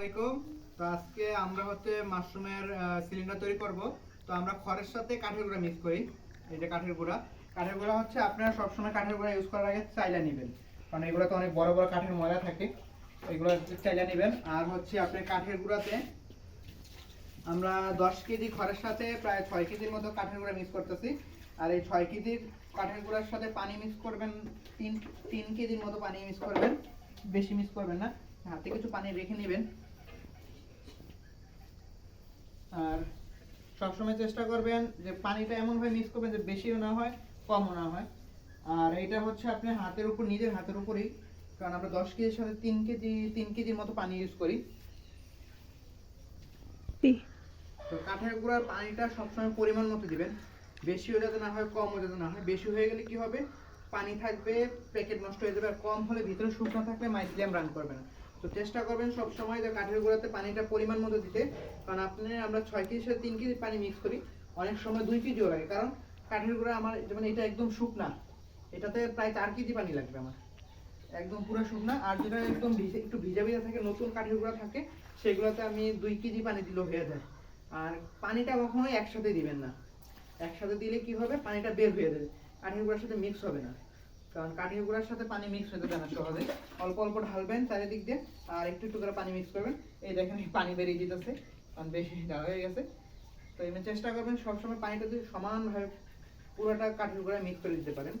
আলাইকুম। তো আজকে আমরা হচ্ছে মাশরুমের সিলিন্ডার তৈরি করব। তো আমরা খড়ের সাথে কাঠের গুঁড়া মিক্স করি। এই যে কাঠের গুঁড়া। কাঠের গুঁড়া হচ্ছে আপনারা সবসময় কাঠের গুঁড়া ইউজ করার আগে চাইলা নেবেন। কারণ এগুলোতে অনেক বড় বড় কাঠের ময়লা থাকে। এগুলো চাইলা নেবেন। আর হচ্ছে আপনি কাঠের গুঁড়াতে আমরা দশ কেজি খড়ের সাথে প্রায় ছয় কেজির মতো কাঠের গুঁড়া মিক্স করতেছি। আর এই ছয় কেজির কাঠের গুঁড়ার সাথে পানি মিক্স করবেন, তিন তিন কেজির মতো পানি মিক্স করবেন। বেশি মিক্স করবেন না। হাতে কিছু পানি রেখে নেবেন। আর সবসময় চেষ্টা করবেন যে পানিটা এমনভাবে মিক্স করবেন যে বেশিও না হয় কমও না হয়। আর এটা হচ্ছে আপনি হাতের উপর নিজের হাতের উপরেই। কারণ আমরা দশ কেজির সাথে তিন কেজি তিন কেজির মতো পানি ইউজ করি। তো কাঠের গুঁড়ার পানিটা সবসময় পরিমাণ মতো দিবেন। বেশিও যাতে না হয় কমও যাতে না হয়। বেশি হয়ে গেলে কি হবে? পানি থাকবে প্যাকেট নষ্ট হয়ে যাবে। আর কম হলে ভিতরে শুকনো থাকলে মাইক্রিয়াম রান করবে না। তো চেষ্টা করবেন সব সময় কাঠের গুঁড়াতে পানিটা পরিমাণ মতো দিতে। কারণ আপনি, আমরা ছয় কেজির সাথে তিন কেজি পানি মিক্স করি। অনেক সময় দুই কেজিও লাগে। কারণ কাঠের গুঁড়া আমার, যেমন এটা একদম শুকনা। এটাতে প্রায় চার কেজি পানি লাগবে আমার। একদম পুরো শুকনা। আর যেটা একদম ভিজে, একটু ভিজা ভিজা থাকে, নতুন কাঠের গুঁড়া থাকে, সেগুলোতে আমি দুই কেজি পানি দিলেও হয়ে যায়। আর পানিটা কখনোই একসাথে দিবেন না। একসাথে দিলে কি হবে? পানিটা বের হয়ে যাবে। কাঠের গুঁড়ার সাথে মিক্স হবে না। কারণ কাঠের গুঁড়ার সাথে পানি মিক্স দেয় না সহজে। অল্প অল্প ঢালবেন চারিদিক দিয়ে আর একটু একটু করে পানি মিক্স করবেন। এই দেখেন পানি বেরিয়ে কারণ বেশি হয়ে গেছে। তো এমনি চেষ্টা করবেন সবসময় পানিটা সমানভাবে পুরোটা গুঁড়ায় মিক্স করে দিতে পারেন।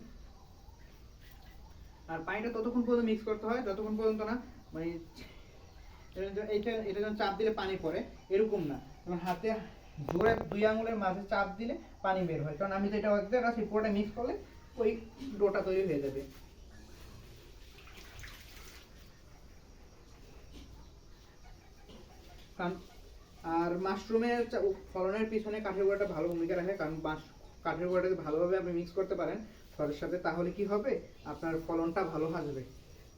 আর পানিটা ততক্ষণ পর্যন্ত মিক্স করতে হয়, যতক্ষণ পর্যন্ত না মানে এটা এটা যেন চাপ দিলে পানি পড়ে, এরকম না। হাতে জোরে দুই আঙুলের মাঝে চাপ দিলে পানি বের হয়। কারণ আমি যেটা আছে পুরোটা মিক্স করলে ওই ডোটা তৈরি হয়ে যাবে। কারণ, আর মাশরুমের ফলনের পিছনে কাঠের গুঁড়াটা ভালো ভূমিকা রাখে, কারণ মাশ- কাঠের গুঁড়াটাকে ভালোভাবে আপনি মিক্স করতে পারেন খড়ের সাথে, তাহলে কি হবে? আপনার ফলনটা ভালো আসবে।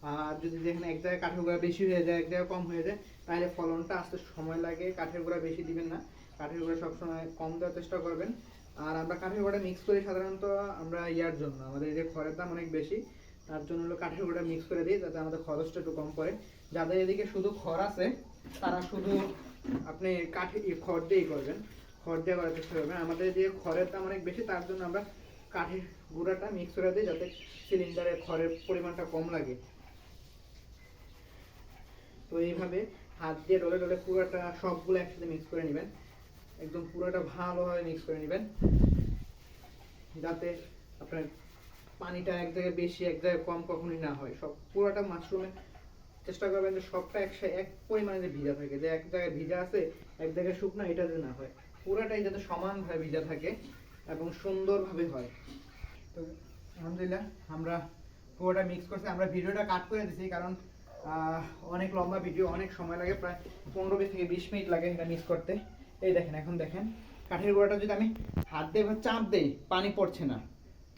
আর যদি যেখানে এক জায়গায় কাঠের গুঁড়া বেশি হয়ে যায়, এক জায়গায় কম হয়ে যায়, তাহলে ফলনটা আসতে সময় লাগে, কাঠের গুঁড়া বেশি দিবেন না। কাঠের গুঁড়া সবসময় কম দেওয়ার চেষ্টা করবেন। আর আমরা কাঠের গুঁড়া মিক্স করি সাধারণত আমরা ইয়ার জন্য, আমাদের যে খড়ের দাম অনেক বেশি, তার জন্য হলো কাঠের গুঁড়া মিক্স করে দিই যাতে আমাদের খরচটা একটু কম পড়ে। যাদের এদিকে শুধু খড় আছে, তারা শুধু আপনি কাঠে খড় দিয়েই করবেন। খড় দিয়ে করার চেষ্টা করবেন। আমাদের যে খড়ের দাম অনেক বেশি, তার জন্য আমরা কাঠের গুঁড়াটা মিক্স করে দিই যাতে সিলিন্ডারে খড়ের পরিমাণটা কম লাগে। তো এইভাবে হাত দিয়ে ডলে ডলে পুরোটা সবগুলো একসাথে মিক্স করে নেবেন। একদম পুরোটা ভালোভাবে মিক্স করে নেবেন। যাতে আপনার পানিটা এক জায়গায় বেশি, এক জায়গায় কম কখনোই না হয়। সব পুরোটা মাশরুমে চেষ্টা করবেন যে সবটা একসাথে এক পরিমাণে যে ভিজা থাকে। যে এক জায়গায় ভিজা আছে, এক জায়গায় শুকনো, এটা যে না হয়। পুরোটাই যাতে সমানভাবে ভিজা থাকে এবং সুন্দরভাবে হয়। তো আলহামদুলিল্লাহ, আমরা পুরোটা মিক্স করছি। আমরা ভিডিওটা কাট করে দিছি কারণ অনেক লম্বা ভিডিও অনেক সময় লাগে। প্রায় পনেরো থেকে বিশ মিনিট লাগে এটা মিক্স করতে। এই দেখেন, এখন দেখেন। কাঠের গোড়াটা যদি আমি হাত দিয়ে চাপ দেই, পানি পড়ছে না।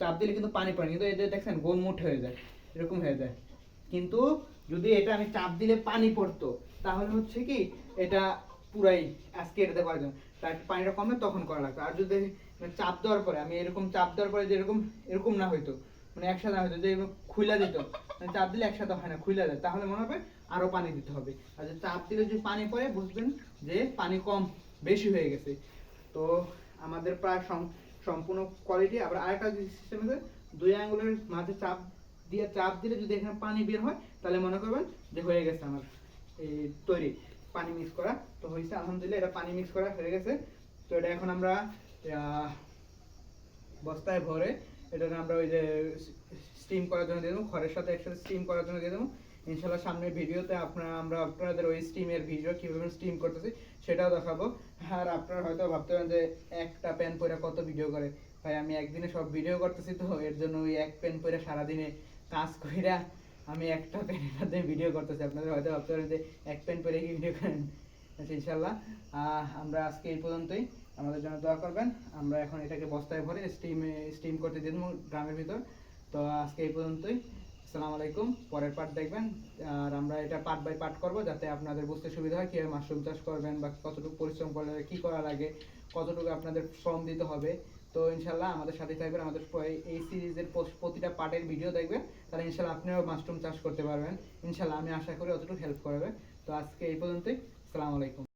চাপ দিলে কিন্তু পানি পড়ে কিন্তু যে দেখছেন গোলমুঠ হয়ে যায়, এরকম হয়ে যায়। কিন্তু যদি এটা আমি চাপ দিলে পানি পড়তো, তাহলে হচ্ছে কি, এটা পুরাই আজকে এটা দেওয়ার জন্য। তার পানিটা কমে, তখন করা লাগতো। আর যদি চাপ দেওয়ার পরে, আমি এরকম চাপ দেওয়ার পরে যে এরকম এরকম না হইতো মানে একসাথে না হইতো, যে খুইলা দিত মানে চাপ দিলে একসাথে হয় না, খুইলা দেয় তাহলে মনে হবে আরও পানি দিতে হবে। আর যে চাপ দিলে যদি পানি পড়ে, বুঝবেন যে পানি কম বেশি হয়ে গেছে। তো আমাদের প্রায় সম- সম্পূর্ণ কোয়ালিটি আবার আরেকটা সিস্টেম আছে, দুই আঙ্গুলের মাঝে চাপ দিয়ে, চাপ দিলে যদি এখানে পানি বের হয়, তাহলে মনে করবেন যে হয়ে গেছে আমার এই তৈরি, পানি মিক্স করা। তো হয়েছে, আলহামদুলিল্লাহ এটা পানি মিক্স করা হয়ে গেছে। তো এটা এখন আমরা বস্তায় ভরে এটা আমরা ওই যে স্টিম করার জন্য দিয়ে দেবো খড়ের সাথে একসাথে স্টিম করার জন্য দিয়ে দেবো। ইনশাল্লাহ সামনের ভিডিওতে আপনারা আমরা আপনাদের ওই স্টিমের ভিডিও কীভাবে স্টিম করতেছি সেটাও দেখাবো। আর আপনারা হয়তো ভাবতে পারেন যে একটা প্যান পরে কত ভিডিও করে। ভাই আমি একদিনে সব ভিডিও করতেছি তো এর জন্য ওই এক প্যান পরে সারাদিনে কাজ কইরা আমি একটা প্যানের মধ্যে ভিডিও করতেছি। আপনাদের হয়তো ভাবতে পারেন যে এক প্যান পরে কি ভিডিও করেন। আচ্ছা, ইনশাল্লাহ। আমরা আজকে এই পর্যন্তই। আমাদের জন্য দোয়া করবেন। আমরা এখন এটাকে বস্তায় ভরে স্টিমে স্টিম করতে দিয়ে দেবো ড্রামের ভিতর। তো আজকে এই পর্যন্তই। আসসালামু আলাইকুম। পরের পার্ট দেখবেন। আর আমরা এটা পার্ট বাই পার্ট করব যাতে আপনাদের বুঝতে সুবিধা হয় কীভাবে মাশরুম চাষ করবেন বা কতটুকু পরিশ্রম করলে কী করা লাগে, কতটুকু আপনাদের শ্রম দিতে হবে। তো ইনশাল্লাহ আমাদের সাথে থাকবেন আমাদের এই সিরিজের প্রতিটা পার্টের ভিডিও দেখবেন। তাহলে ইনশাল্লাহ আপনিও মাশরুম চাষ করতে পারবেন। ইনশাল্লাহ আমি আশা করি অতটুকু হেল্প করবে। তো আজকে এই পর্যন্তই। আসসালামু আলাইকুম।